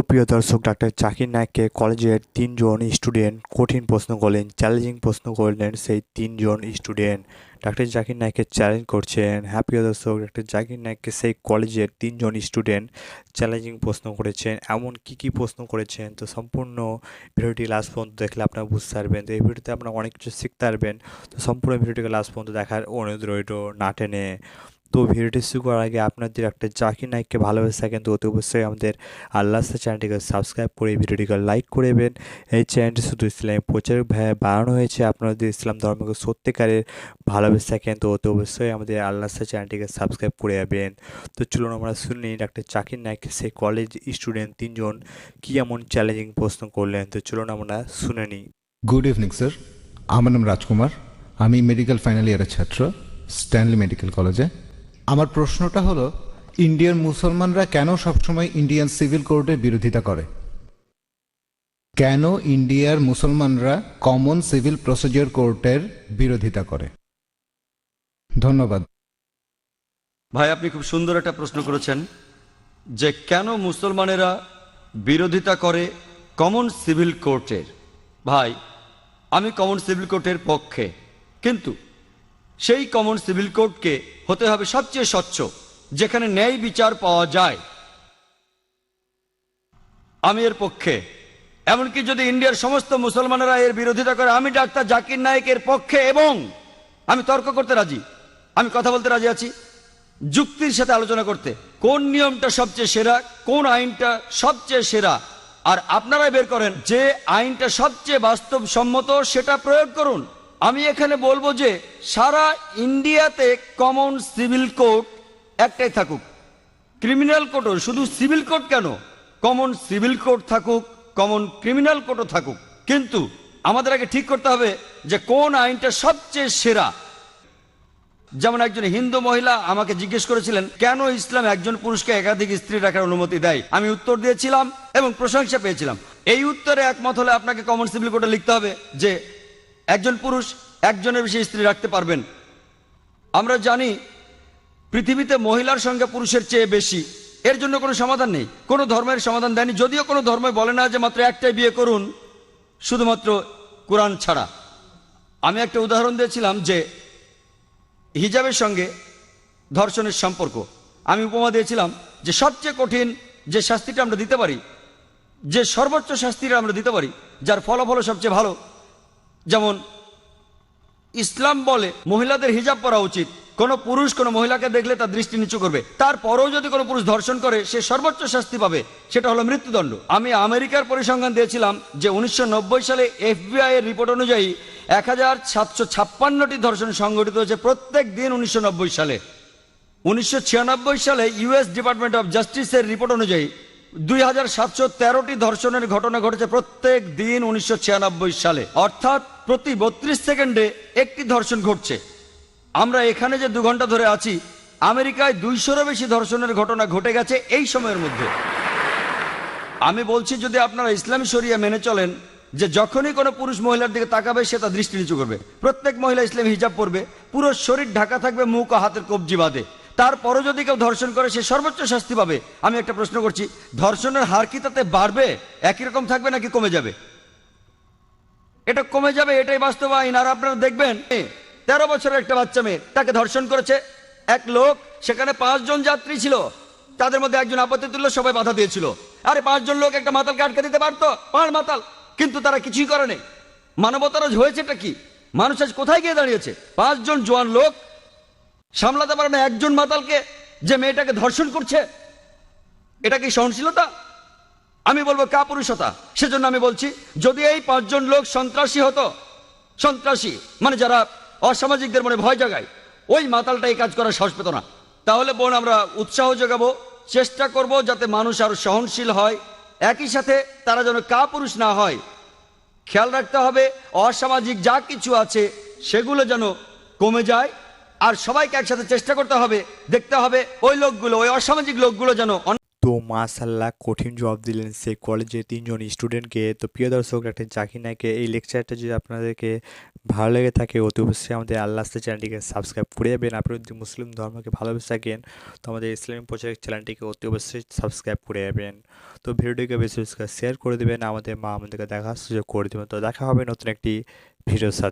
সুপ্রিয় দর্শক, ডাক্তার জাকির নায়ককে কলেজের তিনজন স্টুডেন্ট কঠিন প্রশ্ন করলেন, চ্যালেঞ্জিং প্রশ্ন করলেন সেই তিনজন স্টুডেন্ট। ডাক্তার জাকির নায়ককে চ্যালেঞ্জ করছেন। হ্যাঁ প্রিয় দর্শক, ডাক্তার জাকির নায়ককে সেই কলেজের তিনজন স্টুডেন্ট চ্যালেঞ্জিং প্রশ্ন করেছেন। এমন কি কি প্রশ্ন করেছেন? তো সম্পূর্ণ ভিডিওটি লাস্ট পর্যন্ত দেখলে আপনারা বুঝতে পারবেন। তো এই ভিডিওতে আপনারা অনেক কিছু শিখতে পারবেন। তো সম্পূর্ণ ভিডিওটিকে লাস্ট পর্যন্ত দেখার অনুরোধ রইল না টেনে। তো ভিডিওটি শুরু করার আগে আপনাদের একটা জাকির নাইককে ভালোবেসে থাকেন, তো অতি অবশ্যই আমাদের আল্লাহ চ্যানেলটিকে সাবস্ক্রাইব করে ভিডিওটিকে লাইক করে দেবেন। এই চ্যানেলটি শুধু ইসলামী প্রচার বানানো হয়েছে আপনারা যদি ইসলাম ধর্মকে সত্যিকারের ভালোবেসে থাকেন, তো অতি অবশ্যই আমাদের আল্লাহ চ্যানেলটিকে সাবস্ক্রাইব করে যাবেন তো চলুন আমরা শুনি ডাক্তার জাকির নাইক সেই কলেজ স্টুডেন্ট তিনজন কী এমন চ্যালেঞ্জিং প্রশ্ন করলেন, তো চলুন আমরা শুনে নিই। গুড ইভিনিং স্যার আমার নাম রাজকুমার। আমি মেডিকেল ফাইনাল ইয়ারের ছাত্র স্ট্যানলি মেডিকেল কলেজে আমার প্রশ্নটা হলো, ইন্ডিয়ান মুসলমানরা কেন সবসময় ইন্ডিয়ান সিভিল কোর্টের বিরোধিতা করে? কেন ইন্ডিয়ার মুসলমানরা কমন সিভিল প্রসিডিওর কোর্টের বিরোধিতা করে? ধন্যবাদ। ভাই, আপনি খুব সুন্দর একটা প্রশ্ন করেছেন যে কেন মুসলমানেরা বিরোধিতা করে কমন সিভিল কোর্টের? ভাই, আমি কমন সিভিল কোর্টের পক্ষে, কিন্তু সেই কমন সিভিল কোর্টকে হতে হবে সবচেয়ে স্বচ্ছ, যেখানে ন্যায় বিচার পাওয়া যায়। আমি এর পক্ষে। এমনকি যদি ইন্ডিয়ার সমস্ত মুসলমানেরা এর বিরোধিতা করে, আমি ডাক্তার জাকির নায়েকের পক্ষে এবং আমি তর্ক করতে রাজি। আমি কথা বলতে রাজি আছি। যুক্তির সাথে আলোচনা করতে। কোন নিয়মটা সবচেয়ে সেরা, কোন আইনটা সবচেয়ে সেরা? আর আপনারাই বের করেন যে আইনটা সবচেয়ে বাস্তবসম্মত, সেটা প্রয়োগ করুন। আমি এখানে বলব যে সারা ইন্ডিয়াতে কমন সিভিল কোড একটাই থাকুক। ক্রিমিনাল কোর্টও শুধু সিভিল কোড কেন? কমন সিভিল কোড থাকুক কমন ক্রিমিনাল কোডও থাকুক। কিন্তু আমাদের আগে ঠিক করতে হবে যে কোন আইনটা সবচেয়ে সেরা। যেমন একজন হিন্দু মহিলা আমাকে জিজ্ঞেস করেছিলেন, কেন ইসলাম একজন পুরুষকে একাধিক স্ত্রী রাখার অনুমতি দেয়? আমি উত্তর দিয়েছিলাম এবং প্রশংসা পেয়েছিলাম। এই উত্তরে একমত হলে আপনাকে কমন সিভিল কোডে লিখতে হবে যে একজন পুরুষ একজনের বেশি স্ত্রী রাখতে পারবেন। আমরা জানি পৃথিবীতে মহিলার সঙ্গে পুরুষের চেয়ে বেশি। এর জন্য কোনো সমাধান নেই। কোনো ধর্মের সমাধান দেয়নি। যদিও কোনো ধর্ম বলে না যে মাত্র একটাই বিয়ে করুন, শুধুমাত্র কোরআন ছাড়া। আমি একটা উদাহরণ দিয়েছিলাম যে হিজাবের সঙ্গে ধর্ষণের সম্পর্ক। আমি উপমা দিয়েছিলাম যে সবচেয়ে কঠিন যে শাস্তিটা আমরা দিতে পারি, যে সর্বোচ্চ শাস্তিটা আমরা দিতে পারি, যার ফলাফল সবচেয়ে ভালো যেমন, ইসলাম বলে মহিলাদের হিজাব পরা উচিত। কোনো পুরুষ কোনো মহিলাকে দেখলে তার দৃষ্টি নিচু করবে। তারপরেও যদি কোনো পুরুষ ধর্ষণ করে, সে সর্বোচ্চ শাস্তি পাবে। সেটা হলো মৃত্যুদণ্ড। আমি আমেরিকার পরিসংখ্যান দিয়েছিলাম যে উনিশশো নব্বই সালে এফবিআই এর রিপোর্ট অনুযায়ী এক হাজার সাতশো ছাপ্পান্নটি ধর্ষণ সংঘটিত হয়েছে প্রত্যেক দিন উনিশশো নব্বই সালে। উনিশশো ছিয়ানব্বই সালে ইউএস ডিপার্টমেন্ট অফ জাস্টিসের রিপোর্ট অনুযায়ী দুই হাজার সাতশো তেরোটি ধর্ষণের ঘটনা ঘটেছে প্রত্যেক দিন উনিশশো ছিয়ানব্বই সালে। অর্থাৎ প্রতি বত্রিশ সেকেন্ডে একটি ধর্ষণ ঘটছে। আমরা এখানে যে দু ঘণ্টা ধরে আছি, আমেরিকায় দুইশোরও বেশি ধর্ষণের ঘটনা ঘটে গেছে এই সময়ের মধ্যে। আমি বলছি, যদি আপনারা ইসলামী শরিয়া মেনে চলেন, যে যখনই কোনো পুরুষ মহিলার দিকে তাকাবে, সে তার দৃষ্টি নিচু করবে। প্রত্যেক মহিলা ইসলাম হিজাব পরবে, পুরো শরীর ঢাকা থাকবে, মুখ ও হাতের কবজি বাঁধে। তারপরও যদি কেউ ধর্ষণ করে, সে সর্বোচ্চ শাস্তি পাবে। আমি একটা প্রশ্ন করছি, ধর্ষণের হার কি তাতে বাড়বে? একই রকম থাকবে নাকি কমে যাবে? এটা কমে যাবে, এটাই বাস্তব আইন আর আপনারা দেখবেন, তেরো বছরের একটা বাচ্চা মেয়ে, তাকে ধর্ষণ করেছে এক লোক, সেখানে পাঁচজন যাত্রী ছিল। তাদের মধ্যে একজন আপত্তি তুলল সবাই বাধা দিয়েছিল। আরে পাঁচজন লোক একটা মাতালকে আটকে দিতে পারতো? পাঁচ মাতাল। কিন্তু তারা কিছুই করে করেনি মানবতার হয়েছেটা কি? মানুষ আজ কোথায় গিয়ে দাঁড়িয়েছে? পাঁচজন জোয়ান লোক সামলাতে পারে না একজন মাতালকে যে মেয়েটাকে ধর্ষণ করছে। এটা কি সহনশীলতা? আমি বলব কাপুরুষতা। সেজন্য আমি বলছি, যদি এই পাঁচজন লোক সন্ত্রাসী হতো, সন্ত্রাসী মানে যারা অসামাজিকদের মনে ভয় জাগায়, ওই মাতালটা এই কাজ করার সাহস পেত না। তাহলে বোন, আমরা উৎসাহ যোগাবো, চেষ্টা করব যাতে মানুষ আরও সহনশীল হয়। একই সাথে তারা যেন কাপুরুষ না হয়। খেয়াল রাখতে হবে, অসামাজিক যা কিছু আছে, সেগুলো যেন কমে যায়। আর সবাইকে একসাথে চেষ্টা করতে হবে, দেখতে হবে ওই লোকগুলো, ওই অসামাজিক লোকগুলো যেন তো মাশাল্লাহ কঠিন জবাব দিলেন সেই কলেজের তিনজন স্টুডেন্টকে তো প্রিয় দর্শক, একটা জাকির নায়কের এই লেকচারটা যদি আপনাদেরকে ভালো লেগে থাকে, অতি অবশ্যই আমাদের আল্লাহ চ্যানেলটিকে সাবস্ক্রাইব করে যাবেন আপনি যদি মুসলিম ধর্মকে ভালোবেসে থাকেন, তো আমাদের ইসলামিক প্রচার চ্যানেলটিকে অতি অবশ্যই সাবস্ক্রাইব করে যাবেন তো ভিডিওটিকে বেশি বেশি শেয়ার করে দেবেন। আমাদের মা আমাদেরকে দেখার সুযোগ করে দেবেন। তো দেখা হবে নতুন একটি ভিডিওর সাথে।